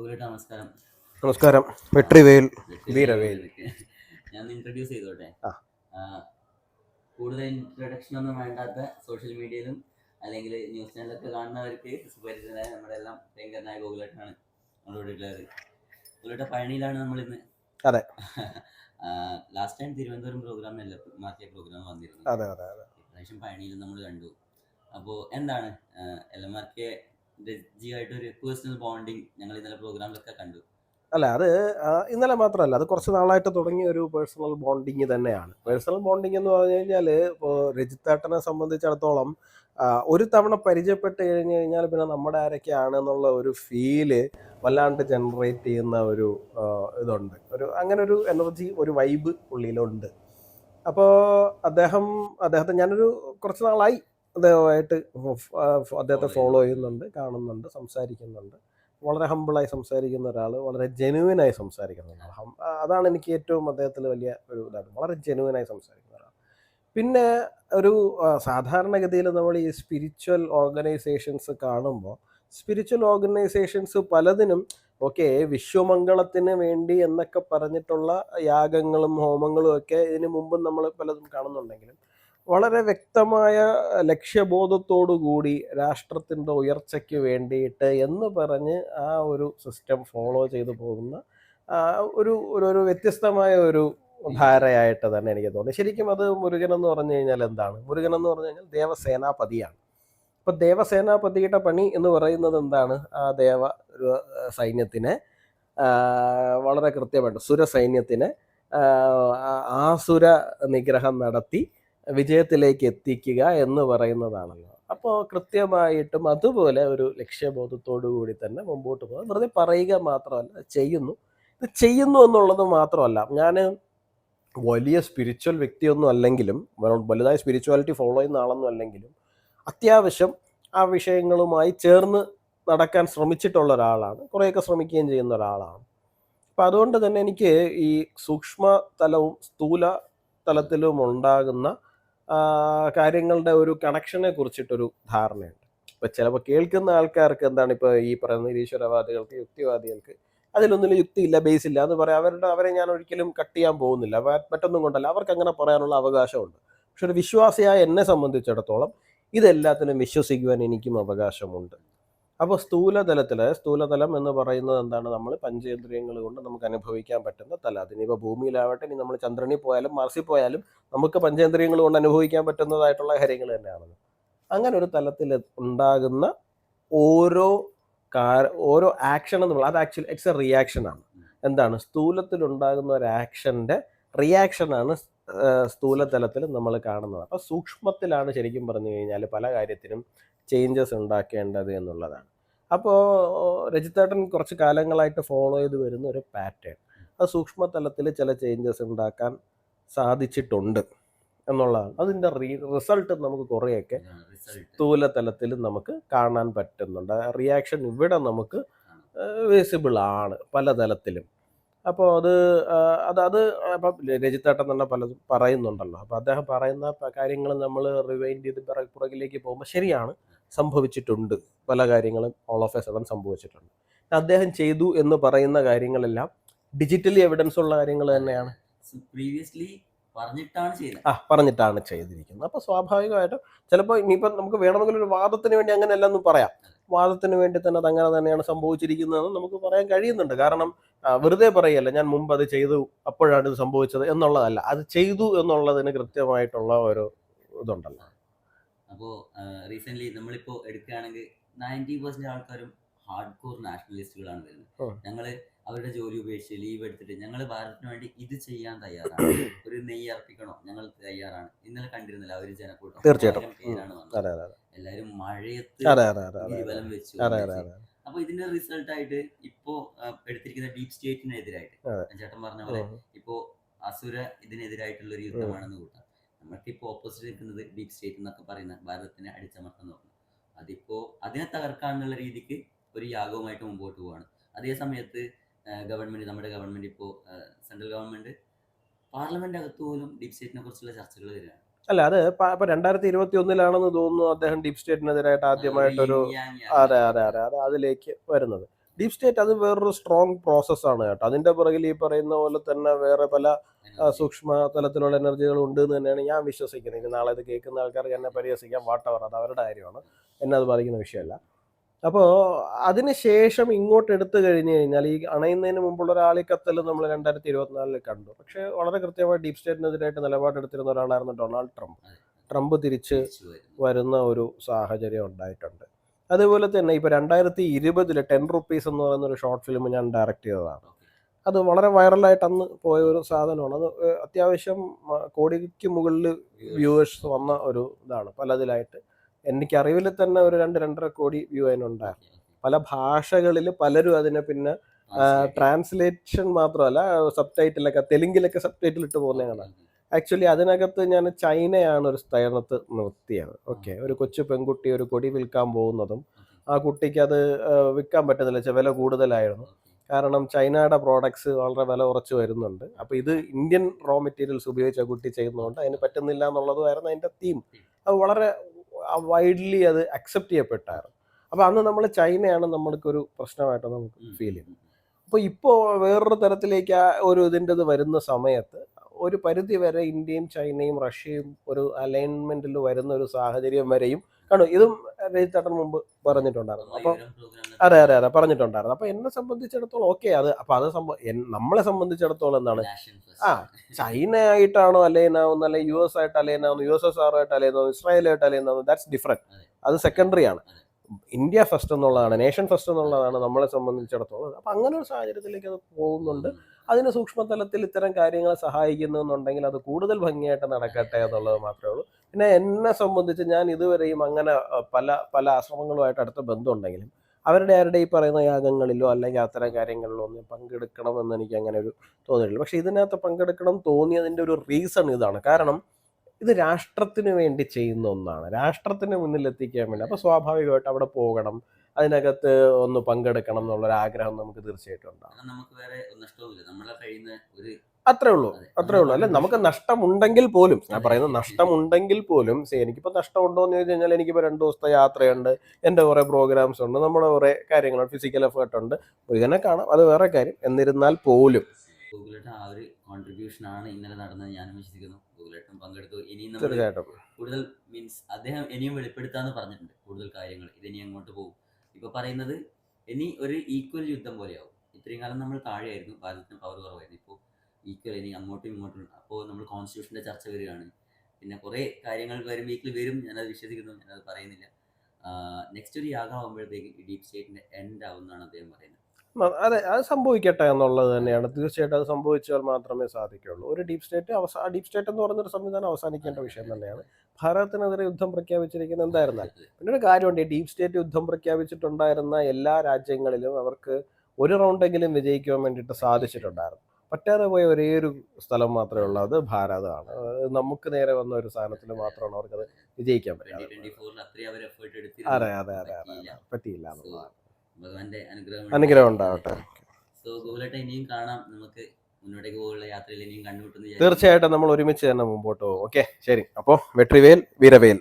നമസ്കാരം. നമസ്കാരം. വെട്രിവേൽ. വീരവേൽ ഞാൻ ഇൻട്രൊഡ്യൂസ് ചെയ്തോട്ടെ? കൂടുതൽ ഇൻട്രൊഡക്ഷൻ ഒന്നും വേണ്ടാത്ത സോഷ്യൽ മീഡിയയിലും അല്ലെങ്കിൽ ന്യൂസ് ചാനലൊക്കെ കാണുന്നവർക്ക് സുപരിചിതനായ നമ്മുടെ എല്ലാം ഭയങ്കരനായ ഗോകുലേട്ടനാണ് നമ്മളോട് ഉള്ളത്. ഗോകുലേട്ട പഴനിയിലാണ് നമ്മൾ ഇന്ന് അതെ. ലാസ്റ്റ് ടൈം തിരുവനന്തപുരം പ്രോഗ്രാമിനല്ല മാറ്റിയ പ്രോഗ്രാം വന്നിരുന്നു അതെ അതെ അതെ. ഇപ്രാവശ്യം പഴനിയിൽ നമ്മൾ കണ്ടു. അപ്പോൾ എന്താണ്? എൽ എം ആർ കെ അല്ല അത് ഇന്നലെ മാത്രമല്ല അത് കുറച്ച് നാളായിട്ട് തുടങ്ങിയ ഒരു പേഴ്സണൽ ബോണ്ടിങ് തന്നെയാണ്. പേഴ്സണൽ ബോണ്ടിങ് എന്ന് പറഞ്ഞു കഴിഞ്ഞാൽ ഇപ്പോൾ രജിത്തേട്ടനെ സംബന്ധിച്ചിടത്തോളം ഒരു തവണ പരിചയപ്പെട്ട് കഴിഞ്ഞ് കഴിഞ്ഞാൽ പിന്നെ നമ്മുടെ ആരൊക്കെയാണ് എന്നുള്ള ഒരു ഫീൽ വല്ലാണ്ട് ജനറേറ്റ് ചെയ്യുന്ന ഒരു ഇതുണ്ട്. ഒരു അങ്ങനെ ഒരു എനർജി ഒരു വൈബ് ഉള്ളിലുണ്ട്. അപ്പോൾ അദ്ദേഹം അദ്ദേഹത്തെ ഞാനൊരു കുറച്ച് നാളായി അദ്ദേഹമായിട്ട് അദ്ദേഹത്തെ ഫോളോ ചെയ്യുന്നുണ്ട്. കാണുന്നുണ്ട് സംസാരിക്കുന്നുണ്ട്. വളരെ ഹമ്പിളായി സംസാരിക്കുന്ന ഒരാൾ വളരെ ജെനുവിനായി സംസാരിക്കുന്ന ഒരാൾ അതാണ് എനിക്ക് ഏറ്റവും അദ്ദേഹത്തിൽ വലിയ ഒരു ഇതാണ്. വളരെ ജെനുവിനായി സംസാരിക്കുന്ന ഒരാൾ പിന്നെ ഒരു സാധാരണഗതിയിൽ നമ്മൾ ഈ സ്പിരിച്വൽ ഓർഗനൈസേഷൻസ് കാണുമ്പോൾ സ്പിരിച്വൽ ഓർഗനൈസേഷൻസ് പലതിനും ഓക്കെ വിശ്വമംഗളത്തിന് വേണ്ടി എന്നൊക്കെ പറഞ്ഞിട്ടുള്ള യാഗങ്ങളും ഹോമങ്ങളും ഒക്കെ ഇതിനു മുമ്പും നമ്മൾ പലതും കാണുന്നുണ്ടെങ്കിലും വളരെ വ്യക്തമായ ലക്ഷ്യബോധത്തോടു കൂടി രാഷ്ട്രത്തിന്റെ ഉയർച്ചയ്ക്ക് വേണ്ടിയിട്ട് എന്ന് പറഞ്ഞ് ആ ഒരു സിസ്റ്റം ഫോളോ ചെയ്തു പോകുന്ന ഒരു ഒരു വ്യത്യസ്തമായ ഒരു ധാരയായിട്ട് തന്നെ എനിക്ക് തോന്നി. ശരിക്കും അത് മുരുകൻ എന്ന് പറഞ്ഞു കഴിഞ്ഞാൽ എന്താണ്? മുരുകൻ എന്ന് പറഞ്ഞു കഴിഞ്ഞാൽ ദേവസേനാപതിയാണ്. അപ്പം ദേവസേനാപതിയുടെ പണി എന്ന് പറയുന്നത് എന്താണ്? ആ ദേവ സൈന്യത്തിനെ വളരെ കൃത്യമായിട്ട് സുര സൈന്യത്തിനെ ആ, ആ- ആസുര നിഗ്രഹം നടത്തി വിജയത്തിലേക്ക് എത്തിക്കുക എന്ന് പറയുന്നതാണല്ലോ. അപ്പോൾ കൃത്യമായിട്ടും അതുപോലെ ഒരു ലക്ഷ്യബോധത്തോടു കൂടി തന്നെ മുമ്പോട്ട് പോകുക വെറുതെ പറയുക മാത്രമല്ല ചെയ്യുന്നു. ഇത് ചെയ്യുന്നു എന്നുള്ളത് മാത്രമല്ല ഞാൻ വലിയ സ്പിരിച്വൽ വ്യക്തിയൊന്നും അല്ലെങ്കിലും വലുതായ സ്പിരിച്വാലിറ്റി ഫോളോ ചെയ്യുന്ന ആളൊന്നും അല്ലെങ്കിലും അത്യാവശ്യം ആ വിഷയങ്ങളുമായി ചേർന്ന് നടക്കാൻ ശ്രമിച്ചിട്ടുള്ള ഒരാളാണ്. കുറേയൊക്കെ ശ്രമിക്കുകയും ചെയ്യുന്ന ഒരാളാണ്. അപ്പം അതുകൊണ്ട് തന്നെ എനിക്ക് ഈ സൂക്ഷ്മ തലവും സ്ഥൂല തലത്തിലും ഉണ്ടാകുന്ന കാര്യങ്ങളുടെ ഒരു കണക്ഷനെ കുറിച്ചിട്ടൊരു ധാരണയുണ്ട്. ഇപ്പം ചിലപ്പോൾ കേൾക്കുന്ന ആൾക്കാർക്ക് എന്താണ് ഇപ്പോൾ ഈ പറയുന്ന നിരീശ്വരവാദികൾക്ക് യുക്തിവാദികൾക്ക്? അതിലൊന്നും യുക്തിയില്ല ബേസ് ഇല്ല എന്ന് പറയാം. അവരുടെ അവരെ ഞാൻ ഒരിക്കലും കട്ട് ചെയ്യാൻ പോകുന്നില്ല. മറ്റൊന്നും കൊണ്ടല്ല. അവർക്ക് അങ്ങനെ പറയാനുള്ള അവകാശമുണ്ട്. പക്ഷെ ഒരു വിശ്വാസിയായ എന്നെ സംബന്ധിച്ചിടത്തോളം ഇതെല്ലാത്തിനും വിശ്വസിക്കുവാൻ എനിക്കും അവകാശമുണ്ട്. അപ്പോൾ സ്ഥൂലതലത്തിൽ സ്ഥൂലതലം എന്ന് പറയുന്നത് എന്താണ്? നമ്മൾ പഞ്ചേന്ദ്രിയങ്ങൾ കൊണ്ട് നമുക്ക് അനുഭവിക്കാൻ പറ്റുന്ന തല. അതിനിപ്പോൾ ഭൂമിയിലാവട്ടെ ഇനി നമ്മൾ ചന്ദ്രനിൽ പോയാലും മാർസിൽ പോയാലും നമുക്ക് പഞ്ചേന്ദ്രിയങ്ങൾ കൊണ്ട് അനുഭവിക്കാൻ പറ്റുന്നതായിട്ടുള്ള കാര്യങ്ങൾ തന്നെയാണത്. അങ്ങനെ ഒരു തലത്തിൽ ഉണ്ടാകുന്ന ഓരോ കാ- ഓരോ ആക്ഷൻ എന്ന് പറയുന്നത് അത് ആക്ച്വലി ഇറ്റ്സ് എ റിയാക്ഷൻ ആണ്. എന്താണ്? സ്ഥൂലത്തിൽ ഉണ്ടാകുന്ന ഒരു ആക്ഷന്റെ റിയാക്ഷൻ ആണ് സ്ഥൂല തലത്തിൽ നമ്മൾ കാണുന്നത്. അപ്പോൾ സൂക്ഷ്മത്തിലാണ് ശരിക്കും പറഞ്ഞു കഴിഞ്ഞാൽ പല കാര്യത്തിനും ചേഞ്ചസ് ഉണ്ടാക്കേണ്ടത് എന്നുള്ളതാണ്. അപ്പോൾ രജിത്തേട്ടൻ കുറച്ച് കാലങ്ങളായിട്ട് ഫോളോ ചെയ്ത് വരുന്ന ഒരു പാറ്റേൺ അത് സൂക്ഷ്മതലത്തിൽ ചില ചേഞ്ചസ് ഉണ്ടാക്കാൻ സാധിച്ചിട്ടുണ്ട് എന്നുള്ളതാണ്. അതിന്റെ റീ റിസൾട്ട് നമുക്ക് കുറേയൊക്കെ റിസൾട്ട് സ്ഥൂല തലത്തിൽ നമുക്ക് കാണാൻ പറ്റുന്നുണ്ട്. റിയാക്ഷൻ ഇവിടെ നമുക്ക് വിസിബിൾ ആണ് പല തലത്തിലും അപ്പോൾ അത് അത് അത് അപ്പം രജിത്തേട്ടൻ തന്നെ പലതും പറയുന്നുണ്ടല്ലോ. അപ്പോൾ അദ്ദേഹം പറയുന്ന കാര്യങ്ങൾ നമ്മൾ റിവൈൻഡ് ചെയ്ത് പിറ പുറകിലേക്ക് പോകുമ്പോൾ ശരിയാണ്. സംഭവിച്ചിട്ടുണ്ട്. പല കാര്യങ്ങളും ഓൾ ഓഫ് എ സഡൻ സംഭവിച്ചിട്ടുണ്ട് അദ്ദേഹം ചെയ്തു എന്ന് പറയുന്ന കാര്യങ്ങളെല്ലാം ഡിജിറ്റലി എവിഡൻസ് ഉള്ള കാര്യങ്ങൾ തന്നെയാണ്. പ്രീവിയസ്ലി പറഞ്ഞിട്ടാണ് ചെയ്തത്. ആ പറഞ്ഞിട്ടാണ് ചെയ്തിരിക്കുന്നത്. അപ്പോൾ സ്വാഭാവികമായിട്ടും ചിലപ്പോൾ ഇനിയിപ്പോൾ നമുക്ക് വേണമെങ്കിൽ ഒരു വാദത്തിന് വേണ്ടി അങ്ങനെ എല്ലാം ഒന്നും പറയാം. വാദത്തിന് വേണ്ടി തന്നെ അത് അങ്ങനെ തന്നെയാണ് സംഭവിച്ചിരിക്കുന്നതെന്ന് നമുക്ക് പറയാൻ കഴിയുന്നുണ്ട്. കാരണം വെറുതെ പറയല്ല ഞാൻ മുമ്പ് അത് ചെയ്തു അപ്പോഴാണ് ഇത് സംഭവിച്ചത് എന്നുള്ളതല്ല. അത് ചെയ്തു എന്നുള്ളതിന് കൃത്യമായിട്ടുള്ള ഒരു ഇതുണ്ടല്ലോ. അപ്പോൾ റീസെന്റ് നമ്മളിപ്പോ എടുക്കുകയാണെങ്കിൽ നയന്റി പെർസെന്റ് ആൾക്കാരും ഹാർഡ് കോർ നാഷണലിസ്റ്റുകളാണ് വരുന്നത്. ഞങ്ങൾ ഞങ്ങൾ അവരുടെ ജോലി ഉപേക്ഷിച്ച് ലീവ് എടുത്തിട്ട് ഞങ്ങൾ ഭാരതത്തിന് വേണ്ടി ഇത് ചെയ്യാൻ തയ്യാറാണ്. ഒരു നെയ്യ് അർപ്പിക്കണോ? ഞങ്ങൾ തയ്യാറാണ്. ഇന്നലെ കണ്ടിരുന്നില്ല അവർ ജനക്കൂട്ടം. തീർച്ചയായിട്ടും. എല്ലാരും മഴയത്ത് ബലം വെച്ചു അപ്പൊ ഇതിന്റെ റിസൾട്ട് ആയിട്ട് ഇപ്പോ എടുത്തിരിക്കുന്ന ഡീപ് സ്റ്റേറ്റിനെതിരായിട്ട്. ചേട്ടൻ പറഞ്ഞ പോലെ ഇപ്പോ അസുര ഇതിനെതിരായിട്ടുള്ള ഒരു യുദ്ധമാണെന്ന് കൂട്ടാം. നമുക്കിപ്പോ ഓപ്പോസിറ്റ് നിൽക്കുന്നത് ഡീപ് സ്റ്റേറ്റ് എന്നൊക്കെ പറയുന്ന ഭാരതത്തിനെ അടിച്ചമർത്താൻ നോക്കുന്നു. അതിപ്പോൾ അതിനെ തകർക്കാനുള്ള രീതിക്ക് ഒരു യാഗവുമായിട്ട് മുമ്പോട്ട് പോവാണ്. അതേ സമയത്ത് ഗവൺമെന്റ് നമ്മുടെ ഗവൺമെന്റ് ഇപ്പോൾ സെൻട്രൽ ഗവൺമെന്റ് പാർലമെന്റ് അകത്ത് പോലും ഡീപ് സ്റ്റേറ്റിനെ കുറിച്ചുള്ള ചർച്ചകൾ വരികയാണ്. അല്ല അത് ഇപ്പൊ രണ്ടായിരത്തി ഇരുപത്തി ഒന്നിലാണെന്ന് തോന്നുന്നു അദ്ദേഹം ഡീപ് സ്റ്റേറ്റിനെതിരായിട്ട് ആദ്യമായിട്ടൊരു അതെ അതെ അതെ അതെ അതിലേക്ക് വരുന്നത്. ഡീപ് സ്റ്റേറ്റ് അത് വേറൊരു സ്ട്രോങ് പ്രോസസ്സാണ് കേട്ടോ. അതിന്റെ പുറകിൽ ഈ പറയുന്ന പോലെ തന്നെ വേറെ പല സൂക്ഷ്മ തലത്തിലുള്ള എനർജികൾ ഉണ്ട് എന്ന് തന്നെയാണ് ഞാൻ വിശ്വസിക്കുന്നത്. ഇനി നാളെ ഇത് കേൾക്കുന്ന ആൾക്കാർക്ക് എന്നെ പരിഹസിക്കാം. വാട്ടവർ അത് അവരുടെ കാര്യമാണ്. എന്നെ അത് ബാധിക്കുന്ന വിഷയമല്ല. അപ്പോൾ അതിനുശേഷം ഇങ്ങോട്ട് എടുത്തു കഴിഞ്ഞു കഴിഞ്ഞാൽ ഈ അണയുന്നതിന് മുമ്പുള്ള ഒരു ആളിക്കത്തൽ നമ്മൾ രണ്ടായിരത്തി ഇരുപത്തിനാലിൽ കണ്ടു. പക്ഷേ വളരെ കൃത്യമായി ഡീപ് സ്റ്റേറ്റിനെതിരായിട്ട് നിലപാടെടുത്തിരുന്ന ഒരാളായിരുന്നു ഡൊണാൾഡ് ട്രംപ്. ട്രംപ് തിരിച്ചു വരുന്ന ഒരു സാഹചര്യം ഉണ്ടായിട്ടുണ്ട്. അതുപോലെ തന്നെ ഇപ്പോൾ രണ്ടായിരത്തി ഇരുപതിൽ ടെൻ റുപ്പീസ് എന്ന് പറയുന്ന ഒരു ഷോർട്ട് ഫിലിം ഞാൻ ഡയറക്റ്റ് ചെയ്തതാണ്. അത് വളരെ വൈറലായിട്ട് അന്ന് പോയ ഒരു സാധനമാണ്. അത് അത്യാവശ്യം കോടിക്ക് മുകളിൽ വ്യൂവേഴ്സ് വന്ന ഒരു ഇതാണ് പലതിലായിട്ട്. എനിക്ക് അറിവിൽ തന്നെ ഒരു രണ്ട് രണ്ടര കോടി വ്യൂ അതിനുണ്ടായിരുന്നു. പല ഭാഷകളിൽ പലരും അതിനെ പിന്നെ ട്രാൻസ്ലേഷൻ മാത്രമല്ല സബ് ടൈറ്റിലൊക്കെ തെലുങ്കിലൊക്കെ സബ് ടൈറ്റിൽ ഇട്ട് പോകുന്നതാണ് ആക്ച്വലി അതിനകത്ത് ഞാൻ ചൈനയാണ് ഒരു സ്ഥലത്ത് നിർത്തിയത്. ഓക്കെ ഒരു കൊച്ചു പെൺകുട്ടി ഒരു കൊടി വിൽക്കാൻ പോകുന്നതും ആ. കുട്ടിക്ക് അത് വിൽക്കാൻ പറ്റുന്നില്ല. വില കൂടുതലായിരുന്നു. കാരണം ചൈനയുടെ പ്രോഡക്ട്സ് വളരെ വില കുറച്ച് വരുന്നുണ്ട്. അപ്പോൾ ഇത് ഇന്ത്യൻ റോ മെറ്റീരിയൽസ് ഉപയോഗിച്ച് കുട്ടി ചെയ്യുന്നതുകൊണ്ട് അതിന് പറ്റുന്നില്ല എന്നുള്ളതുമായിരുന്നു അതിന്റെ തീം അത് വളരെ വൈഡ്ലി അത് അക്സെപ്റ്റ് ചെയ്യപ്പെട്ടായിരുന്നു. അപ്പോൾ അന്ന് നമ്മൾ ചൈനയാണ് നമ്മൾക്കൊരു പ്രശ്നമായിട്ട് നമുക്ക് ഫീൽ ചെയ്യും ഉം, ഉം. അപ്പോൾ ഇപ്പോൾ വേറൊരു തരത്തിലേക്ക് ആ ഒരു ഇതിന്റെ ഇത് വരുന്ന സമയത്ത് ഒരു പരിധി വരെ ഇന്ത്യയും ചൈനയും റഷ്യയും ഒരു അലൈൻമെന്റിൽ വരുന്ന ഒരു സാഹചര്യം വരെയും കാണും ഇതും രജിത്തേട്ടൻ മുമ്പ് പറഞ്ഞിട്ടുണ്ടായിരുന്നു. അപ്പോൾ അതെ അതെ അതെ പറഞ്ഞിട്ടുണ്ടായിരുന്നു. അപ്പോൾ എന്നെ സംബന്ധിച്ചിടത്തോളം ഓക്കെ അത് അപ്പോൾ അത് സംഭവം നമ്മളെ സംബന്ധിച്ചിടത്തോളം എന്താണ്. ആ ചൈന ആയിട്ടാണോ അലൈനാവുന്നത് അല്ലെങ്കിൽ യു എസ് ആയിട്ട് അലൈനാവുന്നു യു എസ് എസ് ആർ ആയിട്ട് അലൈനാവുന്നു ഇസ്രായേലായിട്ട് അലൈനാവുന്നു ദാറ്റ്സ് ഡിഫറെന്റ് അത്. സെക്കൻഡറി ആണ്. ഇന്ത്യ ഫസ്റ്റ് എന്നുള്ളതാണ് നേഷൻ ഫസ്റ്റ് എന്നുള്ളതാണ് നമ്മളെ സംബന്ധിച്ചിടത്തോളം. അപ്പം അങ്ങനെ ഒരു സാഹചര്യത്തിലേക്ക് അത് പോകുന്നുണ്ട്. അതിന് സൂക്ഷ്മതലത്തിൽ ഇത്തരം കാര്യങ്ങൾ സഹായിക്കുന്നുണ്ടെങ്കിൽ അത് കൂടുതൽ ഭംഗിയായിട്ട് നടക്കട്ടെ എന്നുള്ളത് മാത്രമേ ഉള്ളൂ. പിന്നെ എന്നെ സംബന്ധിച്ച് ഞാൻ ഇതുവരെയും അങ്ങനെ പല പല ആശ്രമങ്ങളുമായിട്ട് അടുത്ത ബന്ധമുണ്ടെങ്കിലും അവരുടെ ആരുടെ ഈ പറയുന്ന യാഗങ്ങളിലോ അല്ലെങ്കിൽ അത്തരം കാര്യങ്ങളിലോ ഒന്നും പങ്കെടുക്കണമെന്ന് എനിക്ക് അങ്ങനെ ഒരു തോന്നിയിട്ടില്ല പക്ഷേ ഇതിനകത്ത് പങ്കെടുക്കണം തോന്നിയതിന്റെ ഒരു റീസൺ ഇതാണ്. കാരണം ഇത് രാഷ്ട്രത്തിന് വേണ്ടി ചെയ്യുന്ന ഒന്നാണ്. രാഷ്ട്രത്തിന് മുന്നിൽ എത്തിക്കാൻ വേണ്ടി. അപ്പോൾ സ്വാഭാവികമായിട്ട് അവിടെ പോകണം. അതിനകത്ത് ഒന്ന് പങ്കെടുക്കണം എന്നുള്ളൊരു ആഗ്രഹം നമുക്ക് തീർച്ചയായിട്ടും ഉണ്ടാകും നമുക്ക് വേറെ നഷ്ടവുമില്ല. നമ്മളെ കഴിയുന്ന ഒരു അത്രേ ഉള്ളൂ. അതെ. അത്രേ ഉള്ളൂ. അല്ലെ നമുക്ക് നഷ്ടമുണ്ടെങ്കിൽ പോലും ഞാൻ പറയുന്നത് നഷ്ടമുണ്ടെങ്കിൽ പോലും എനിക്കിപ്പോൾ നഷ്ടമുണ്ടോ എന്ന് ചോദിച്ചു കഴിഞ്ഞാൽ എനിക്കിപ്പോൾ രണ്ട് ദിവസത്തെ യാത്രയുണ്ട്. എന്റെ കുറേ പ്രോഗ്രാംസ് ഉണ്ട്. നമ്മുടെ കുറേ കാര്യങ്ങളുണ്ട് ഫിസിക്കൽ എഫേർട്ട് ഉണ്ട്. ഇതിനെ കാണാം. അത് വേറെ കാര്യം. എന്നിരുന്നാൽ പോലും. ആ ഒരു കോൺട്രിബ്യൂഷൻ ആണ് ഇന്നലെ നടന്നത്. ഞാൻ വിശ്വസിക്കുന്നു. ഗൂഗിളേട്ടൻ പങ്കെടുത്തു. ഇനിയും നമ്മൾ തീർച്ചയായിട്ടും കൂടുതൽ മീൻസ് അദ്ദേഹം ഇനിയും വെളിപ്പെടുത്താന്ന് പറഞ്ഞിട്ടുണ്ട്. കൂടുതൽ കാര്യങ്ങൾ. ഇതിനി അങ്ങോട്ട് പോകും. ഇപ്പൊ പറയുന്നത് ഇനി ഒരു ഈക്വൽ യുദ്ധം പോലെയാവും. ഇത്രയും കാലം നമ്മൾ താഴെയായിരുന്നു. ഭാരതത്തിന് പവർ കുറവായിരുന്നു. ഇപ്പോൾ ഈക്വൽ ഇനി അങ്ങോട്ടും ഇങ്ങോട്ടും അപ്പോൾ നമ്മൾ കോൺസ്റ്റിറ്റ്യൂഷന്റെ ചർച്ച വരികയാണ്. പിന്നെ കുറേ കാര്യങ്ങൾ വരും വീക്കിൽ വരും. ഞാനത് വിശ്വസിക്കുന്നു. ഞാനത് പറയുന്നില്ല. നെക്സ്റ്റ് ഒരു യാഗം ആകുമ്പോഴത്തേക്ക് ഈ ഡീപ് സ്റ്റേറ്റിന്റെ എൻഡ് ആവുമെന്നാണ് അദ്ദേഹം പറയുന്നത്. അതെ അത് സംഭവിക്കട്ടെ എന്നുള്ളത് തന്നെയാണ്. തീർച്ചയായിട്ടും അത് സംഭവിച്ചാൽ മാത്രമേ സാധിക്കുള്ളൂ ഒരു ഡീപ് സ്റ്റേറ്റ് ആ ഡീപ് സ്റ്റേറ്റ് എന്ന് പറയുന്നൊരു സംവിധാനം അവസാനിക്കേണ്ട വിഷയം തന്നെയാണ്. ഭാരതത്തിനെതിരെ യുദ്ധം പ്രഖ്യാപിച്ചിരിക്കുന്ന എന്തായിരുന്നാൽ പിന്നെ ഒരു കാര്യമുണ്ട്. ഈ ഡീപ് സ്റ്റേറ്റ് യുദ്ധം പ്രഖ്യാപിച്ചിട്ടുണ്ടായിരുന്ന എല്ലാ രാജ്യങ്ങളിലും അവർക്ക് ഒരു റൗണ്ടെങ്കിലും വിജയിക്കാൻ വേണ്ടിയിട്ട് സാധിച്ചിട്ടുണ്ടായിരുന്നു. പറ്റാതെ പോയ ഒരേ ഒരു സ്ഥലം മാത്രമേ ഉള്ളൂ. അത് ഭാരതമാണ്. നമുക്ക് നേരെ വന്ന ഒരു സാധനത്തിൽ മാത്രമാണ് അവർക്ക് അത് വിജയിക്കാൻ പറ്റുന്നത് അതെ അതെ അതെ അതെ. പറ്റിയില്ല എന്നുള്ളതാണ്. ഭഗവാന്റെ അനുഗ്രഹം അനുഗ്രഹം ഉണ്ടാവട്ടെ. സോ ഗോകുലേട്ട ഇനിയും കാണാം. നമുക്ക് മുന്നോട്ടേക്ക് പോകുള്ള യാത്രയിൽ ഇനിയും കണ്ടുമുട്ടുന്നു തീർച്ചയായിട്ടും നമ്മൾ ഒരുമിച്ച് തന്നെ മുമ്പോട്ട് പോകും. ഓക്കെ ശരി. അപ്പോൾ വെട്രിവേൽ വീരവേൽ.